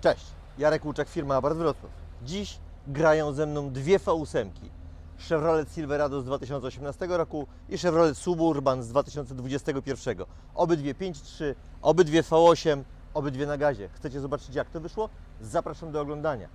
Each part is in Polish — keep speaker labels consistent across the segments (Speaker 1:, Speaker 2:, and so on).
Speaker 1: Cześć, Jarek Łuczek, firma Abarth Wrocław. Dziś grają ze mną dwie V8. Chevrolet Silverado z 2018 roku i Chevrolet Suburban z 2021. Obydwie 5.3, obydwie V8, obydwie na gazie. Chcecie zobaczyć jak to wyszło? Zapraszam do oglądania.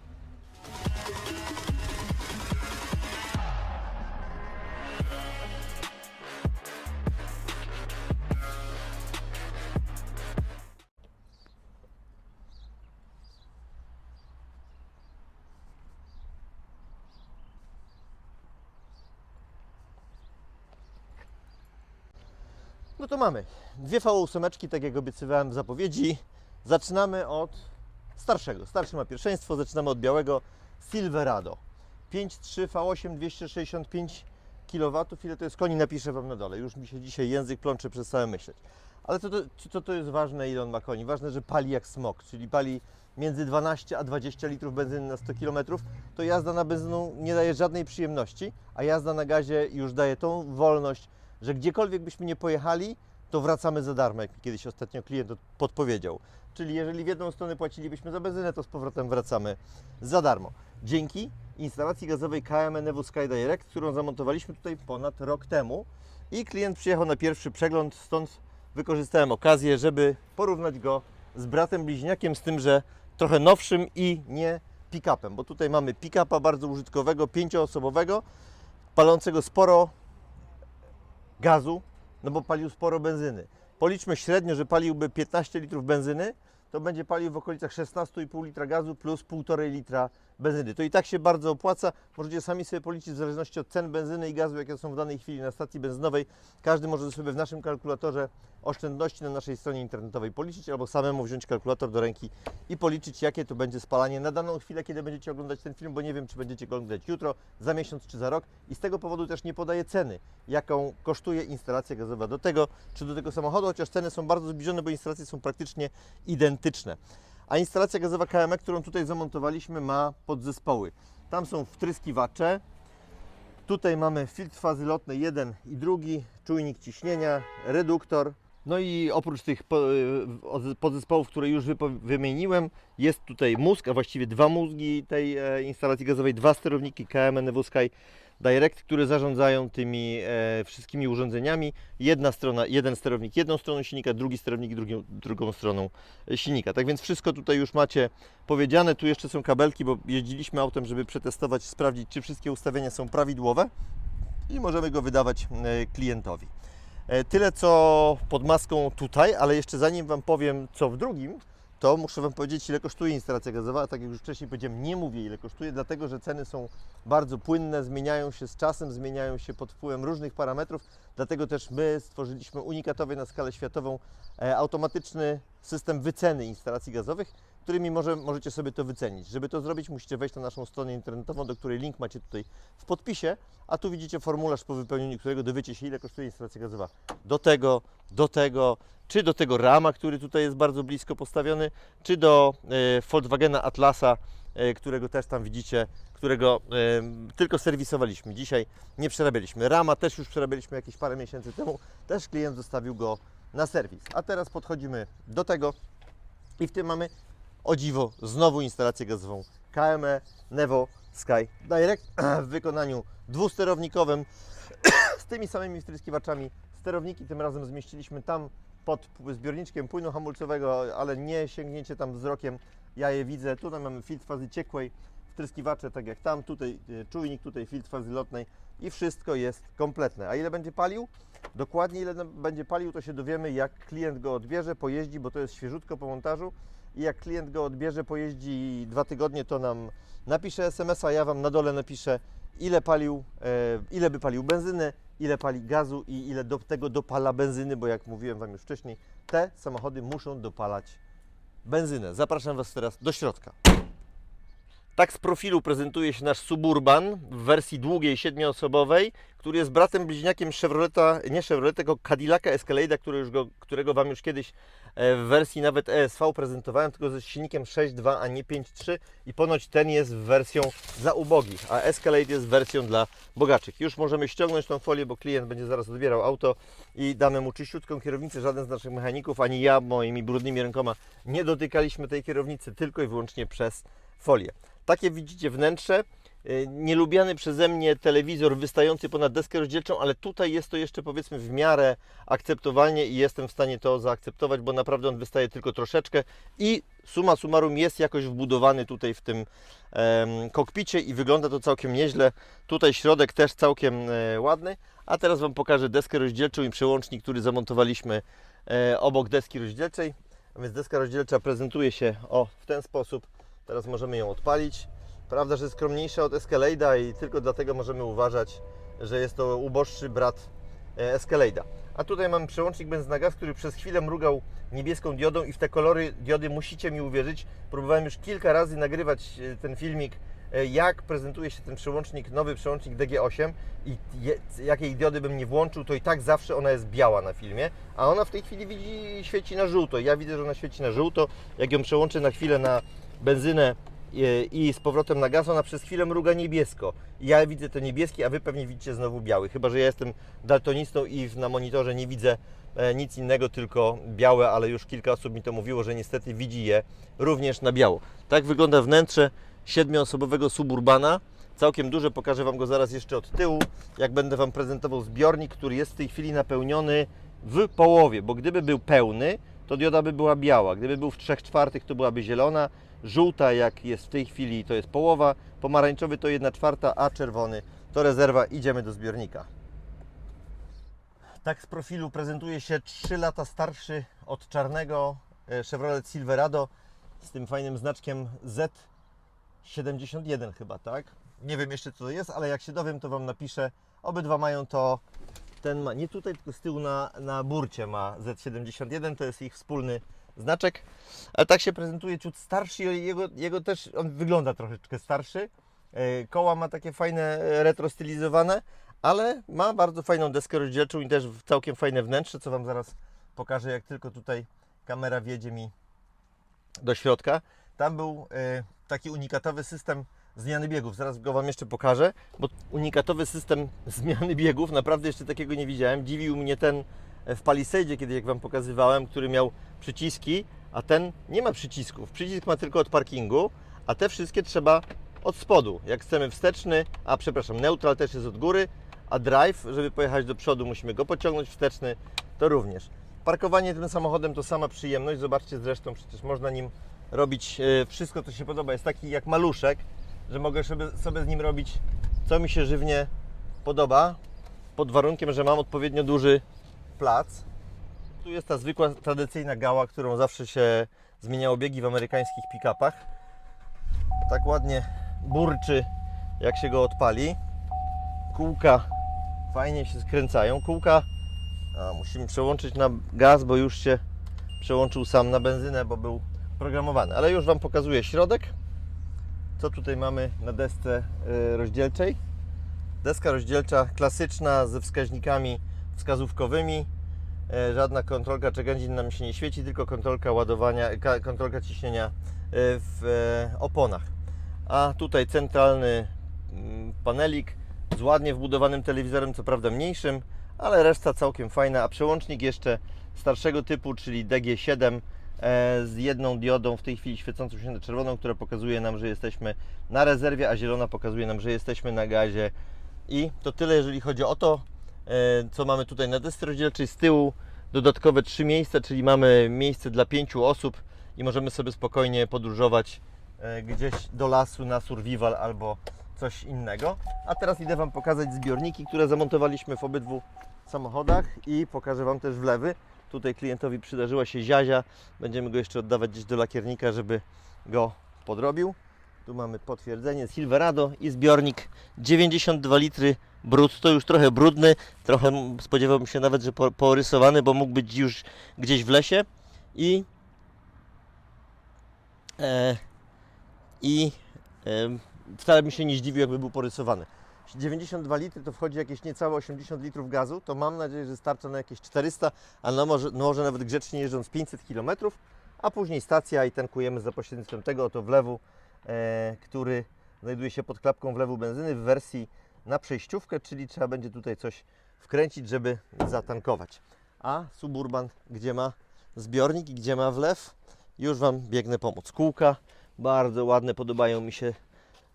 Speaker 1: To mamy dwie V8, tak jak obiecywałem w zapowiedzi. Zaczynamy od starszego. Starszy ma pierwszeństwo. Zaczynamy od białego Silverado. 5.3 V8 265 kW. Ile to jest koni napiszę Wam na dole. Już mi się dzisiaj język plącze, przestałem myśleć. Ale co to, co to jest ważne, ile on ma koni? Ważne, że pali jak smok, czyli pali między 12 a 20 litrów benzyny na 100 km. To jazda na benzyną nie daje żadnej przyjemności, a jazda na gazie już daje tą wolność, że gdziekolwiek byśmy nie pojechali, to wracamy za darmo, jak mi kiedyś ostatnio klient od- podpowiedział. Czyli jeżeli w jedną stronę płacilibyśmy za benzynę, to z powrotem wracamy za darmo. Dzięki instalacji gazowej KM Enewu Sky Direct, którą zamontowaliśmy tutaj ponad rok temu i klient przyjechał na pierwszy przegląd, stąd wykorzystałem okazję, żeby porównać go z bratem bliźniakiem, z tym, że trochę nowszym i nie pick-upem, bo tutaj mamy pick-upa bardzo użytkowego, pięcioosobowego, palącego sporo gazu, no bo palił sporo benzyny. Policzmy średnio, że paliłby 15 litrów benzyny, to będzie palił w okolicach 16,5 litra gazu plus 1,5 litra benzyny. To i tak się bardzo opłaca. Możecie sami sobie policzyć w zależności od cen benzyny i gazu, jakie są w danej chwili na stacji benzynowej. Każdy może sobie w naszym kalkulatorze oszczędności na naszej stronie internetowej policzyć albo samemu wziąć kalkulator do ręki i policzyć, jakie to będzie spalanie na daną chwilę, kiedy będziecie oglądać ten film, bo nie wiem, czy będziecie go oglądać jutro, za miesiąc czy za rok i z tego powodu też nie podaję ceny, jaką kosztuje instalacja gazowa do tego czy do tego samochodu, chociaż ceny są bardzo zbliżone, bo instalacje są praktycznie identyczne. A instalacja gazowa KME, którą tutaj zamontowaliśmy, ma podzespoły. Tam są wtryskiwacze, Tutaj mamy filtr fazy lotnej jeden i drugi, czujnik ciśnienia, reduktor. No i oprócz tych y, od- podzespołów, które już wymieniłem, jest tutaj mózg, a właściwie dwa mózgi tej e, instalacji gazowej, dwa sterowniki KM NW Sky Direct, które zarządzają tymi e, wszystkimi urządzeniami. Jedna strona, jeden sterownik jedną stroną silnika, drugi sterownik drugią, drugą stroną e, silnika. Tak więc wszystko tutaj już macie powiedziane. Tu jeszcze są kabelki, bo jeździliśmy autem, żeby przetestować, sprawdzić, czy wszystkie ustawienia są prawidłowe i możemy go wydawać e, klientowi. E, Tyle co pod maską tutaj, ale jeszcze zanim Wam powiem co w drugim, to muszę Wam powiedzieć ile kosztuje instalacja gazowa. Tak jak już wcześniej powiedziałem, nie mówię ile kosztuje, dlatego że ceny są bardzo płynne, zmieniają się z czasem, zmieniają się pod wpływem różnych parametrów. Dlatego też my stworzyliśmy unikatowy na skalę światową e, automatyczny system wyceny instalacji gazowych, którymi może, możecie sobie to wycenić. Żeby to zrobić, musicie wejść na naszą stronę internetową, do której link macie tutaj w podpisie, a tu widzicie formularz po wypełnieniu którego dowiecie się, ile kosztuje instalacja gazowa. Do tego, do tego, czy do tego rama, który tutaj jest bardzo blisko postawiony, czy do e, Volkswagena Atlasa, e, którego też tam widzicie, którego e, tylko serwisowaliśmy. Dzisiaj nie przerabialiśmy. Rama też już przerabialiśmy jakieś parę miesięcy temu. Też klient zostawił go na serwis. A teraz podchodzimy do tego i w tym mamy o dziwo znowu instalację gazową KME Nevo Sky Direct w wykonaniu dwusterownikowym z tymi samymi wtryskiwaczami. Sterowniki tym razem zmieściliśmy tam pod zbiorniczkiem płynu hamulcowego, ale nie sięgnięcie tam wzrokiem. Ja je widzę. Tutaj mamy filtr fazy ciekłej, wtryskiwacze tak jak tam, tutaj y, czujnik, tutaj filtr fazy lotnej i wszystko jest kompletne. A ile będzie palił? Dokładnie ile będzie palił, to się dowiemy jak klient go odbierze, pojeździ, bo to jest świeżutko po montażu i jak klient go odbierze, pojeździ dwa tygodnie, to nam napisze SMS-a, ja Wam na dole napiszę ile palił, e, ile by palił benzyny, ile pali gazu i ile do tego dopala benzyny, bo jak mówiłem Wam już wcześniej, te samochody muszą dopalać benzynę. Zapraszam Was teraz do środka. Tak z profilu prezentuje się nasz Suburban w wersji długiej, siedmioosobowej, który jest bratem bliźniakiem Chevroleta, nie Chevrolet, tylko Cadillaca Escalade'a, który już go, którego Wam już kiedyś e, w wersji nawet ESV prezentowałem, tylko ze silnikiem 6.2, a nie 5.3 i ponoć ten jest wersją dla ubogich, a Escalade jest wersją dla bogaczych. Już możemy ściągnąć tą folię, bo klient będzie zaraz odbierał auto i damy mu czyściutką kierownicę. Żaden z naszych mechaników, ani ja moimi brudnymi rękoma nie dotykaliśmy tej kierownicy, tylko i wyłącznie przez folię. Takie widzicie wnętrze. Y, Nielubiany przeze mnie telewizor wystający ponad deskę rozdzielczą, ale tutaj jest to jeszcze powiedzmy w miarę akceptowalnie i jestem w stanie to zaakceptować, bo naprawdę on wystaje tylko troszeczkę i suma summarum jest jakoś wbudowany tutaj w tym kokpicie i wygląda to całkiem nieźle. Tutaj środek też całkiem e, ładny, a teraz Wam pokażę deskę rozdzielczą i przełącznik, który zamontowaliśmy e, obok deski rozdzielczej. A więc deska rozdzielcza prezentuje się o w ten sposób. Teraz możemy ją odpalić. Prawda, że skromniejsza od Escalade'a i tylko dlatego możemy uważać, że jest to uboższy brat e, Escalade'a. A tutaj mamy przełącznik benz na gaz, który przez chwilę mrugał niebieską diodą i w te kolory diody musicie mi uwierzyć. Próbowałem już kilka razy nagrywać e, ten filmik, e, jak prezentuje się ten przełącznik, nowy przełącznik DG8 i jakiej diody bym nie włączył, to i tak zawsze ona jest biała na filmie, a ona w tej chwili widzi, świeci na żółto. Ja widzę, że ona świeci na żółto. Jak ją przełączę na chwilę na benzynę e, i z powrotem na gaz, ona przez chwilę mruga niebiesko. Ja widzę to niebieskie, a Wy pewnie widzicie znowu biały. Chyba, że ja jestem daltonistą i na monitorze nie widzę e, nic innego, tylko białe, ale już kilka osób mi to mówiło, że niestety widzi je również na biało. Tak wygląda wnętrze siedmioosobowego suburbana. Całkiem duże, pokażę Wam go zaraz jeszcze od tyłu, jak będę Wam prezentował zbiornik, który jest w tej chwili napełniony w połowie, bo gdyby był pełny, to dioda by była biała. Gdyby był w 3 czwartych, to byłaby zielona. Żółta, jak jest w tej chwili, to jest połowa. Pomarańczowy to 1 czwarta, a czerwony to rezerwa. Idziemy do zbiornika. Tak z profilu prezentuje się 3 lata starszy od czarnego e, Chevrolet Silverado z tym fajnym znaczkiem Z71 chyba, tak? Nie wiem jeszcze co to jest, ale jak się dowiem, to Wam napiszę. Obydwa mają to ten ma nie tutaj, tylko z tyłu na, na burcie ma Z71, to jest ich wspólny znaczek. Ale tak się prezentuje ciut starszy jego, jego też, on wygląda troszeczkę starszy. E, Koła ma takie fajne, e, retro stylizowane, ale ma bardzo fajną deskę rozdzielczą i też całkiem fajne wnętrze, co Wam zaraz pokażę, jak tylko tutaj kamera wjedzie mi do środka. Tam był e, taki unikatowy system zmiany biegów. Zaraz go Wam jeszcze pokażę, bo unikatowy system zmiany biegów, naprawdę jeszcze takiego nie widziałem. Dziwił mnie ten w Palisade, kiedy jak Wam pokazywałem, który miał przyciski, a ten nie ma przycisków. Przycisk ma tylko od parkingu, a te wszystkie trzeba od spodu. Jak chcemy wsteczny, a przepraszam, neutral też jest od góry, a drive, żeby pojechać do przodu, musimy go pociągnąć, wsteczny to również. Parkowanie tym samochodem to sama przyjemność. Zobaczcie zresztą, przecież można nim robić e, wszystko, co się podoba. Jest taki jak maluszek, że mogę sobie, sobie z nim robić, co mi się żywnie podoba, pod warunkiem, że mam odpowiednio duży plac. Tu jest ta zwykła, tradycyjna gała, którą zawsze się zmieniało biegi w amerykańskich pick-upach. Tak ładnie burczy, jak się go odpali. Kółka fajnie się skręcają. Kółka a, musimy przełączyć na gaz, bo już się przełączył sam na benzynę, bo był programowany. Ale już Wam pokazuję środek. Co tutaj mamy na desce y, rozdzielczej? Deska rozdzielcza klasyczna ze wskaźnikami wskazówkowymi. E, Żadna kontrolka engine nam się nie świeci, tylko kontrolka ładowania, ka- kontrolka ciśnienia e, w e, oponach. A tutaj centralny mm, panelik z ładnie wbudowanym telewizorem, co prawda mniejszym, ale reszta całkiem fajna. A przełącznik jeszcze starszego typu, czyli DG7 e, z jedną diodą, w tej chwili świecącą się na czerwoną, która pokazuje nam, że jesteśmy na rezerwie, a zielona pokazuje nam, że jesteśmy na gazie. I to tyle, jeżeli chodzi o to, co mamy tutaj na desce rozdzielczej. Z tyłu dodatkowe trzy miejsca, czyli mamy miejsce dla pięciu osób i możemy sobie spokojnie podróżować e, gdzieś do lasu na survival albo coś innego. A teraz idę Wam pokazać zbiorniki, które zamontowaliśmy w obydwu samochodach i pokażę Wam też wlewy. Tutaj klientowi przydarzyła się ziazia. Będziemy go jeszcze oddawać gdzieś do lakiernika, żeby go podrobił. Tu mamy potwierdzenie Silverado i zbiornik 92 litry brud. To już trochę brudny, trochę spodziewałbym się nawet, że po- porysowany, bo mógł być już gdzieś w lesie. I, e, i Em, Wcale mi się nie zdziwił, jakby był porysowany. 92 litry to wchodzi jakieś niecałe 80 litrów gazu, to mam nadzieję, że starcza na jakieś 400, a no może, no może nawet grzecznie jeżdżąc 500 km, a później stacja i tankujemy za pośrednictwem tego oto wlewu, e, który znajduje się pod klapką wlewu benzyny w wersji na przejściówkę, czyli trzeba będzie tutaj coś wkręcić, żeby zatankować. A Suburban, gdzie ma zbiornik i gdzie ma wlew, już Wam biegnę pomóc. Kółka bardzo ładne, podobają mi się,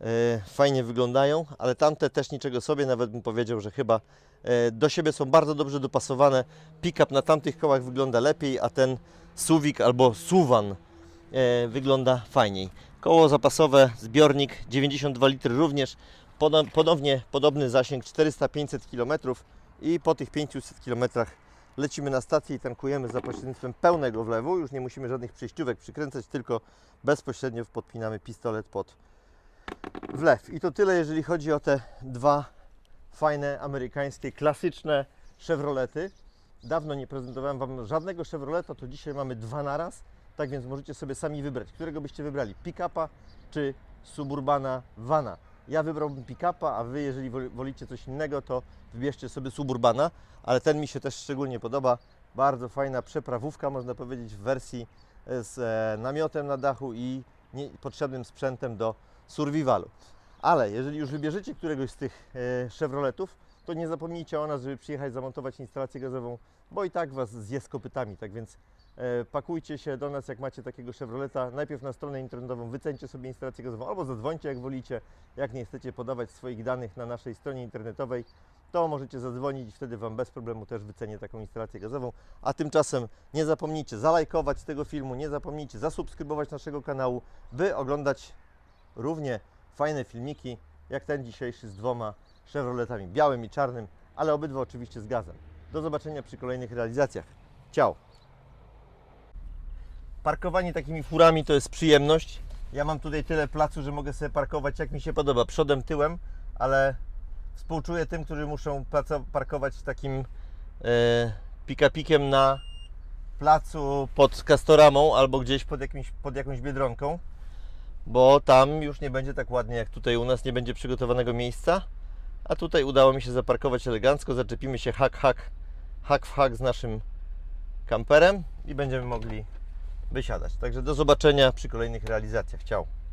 Speaker 1: e, fajnie wyglądają, ale tamte też niczego sobie, nawet bym powiedział, że chyba e, do siebie są bardzo dobrze dopasowane. Pick-up na tamtych kołach wygląda lepiej, a ten Suwik albo Suwan e, wygląda fajniej. Koło zapasowe, zbiornik 92 litry również, ponownie podobny zasięg 400-500 km i po tych 500 km lecimy na stację i tankujemy za pośrednictwem pełnego wlewu. Już nie musimy żadnych przejściówek przykręcać, tylko bezpośrednio podpinamy pistolet pod wlew. I to tyle, jeżeli chodzi o te dwa fajne, amerykańskie, klasyczne Chevrolety. Dawno nie prezentowałem Wam żadnego Chevroleta, to dzisiaj mamy dwa naraz. Tak więc możecie sobie sami wybrać, którego byście wybrali, pick-upa czy Suburbana Vana. Ja wybrałbym pick-upa, a Wy, jeżeli woli- wolicie coś innego, to wybierzcie sobie Suburbana, ale ten mi się też szczególnie podoba. Bardzo fajna przeprawówka, można powiedzieć, w wersji e, z e, namiotem na dachu i potrzebnym sprzętem do survivalu. Ale jeżeli już wybierzecie któregoś z tych e, Chevroletów, to nie zapomnijcie o nas, żeby przyjechać zamontować instalację gazową, bo i tak Was zje z kopytami. Tak więc pakujcie się do nas, jak macie takiego Chevroleta. Najpierw na stronę internetową wycencie sobie instalację gazową albo zadzwońcie, jak wolicie. Jak nie chcecie podawać swoich danych na naszej stronie internetowej, to możecie zadzwonić i wtedy Wam bez problemu też wycenię taką instalację gazową. A tymczasem nie zapomnijcie zalajkować tego filmu, nie zapomnijcie zasubskrybować naszego kanału, by oglądać równie fajne filmiki jak ten dzisiejszy z dwoma Chevroletami, białym i czarnym, ale obydwa oczywiście z gazem. Do zobaczenia przy kolejnych realizacjach. Ciao! Parkowanie takimi furami to jest przyjemność. Ja mam tutaj tyle placu, że mogę sobie parkować jak mi się podoba, przodem, tyłem, ale współczuję tym, którzy muszą parkować takim e, pick-upikiem na placu pod Castoramą albo gdzieś pod, jakimś, pod jakąś biedronką, bo tam już nie będzie tak ładnie jak tutaj u nas, nie będzie przygotowanego miejsca. A tutaj udało mi się zaparkować elegancko, zaczepimy się hak, hak, hak w hak z naszym kamperem i będziemy mogli wysiadać. Także do zobaczenia przy kolejnych realizacjach. Ciao.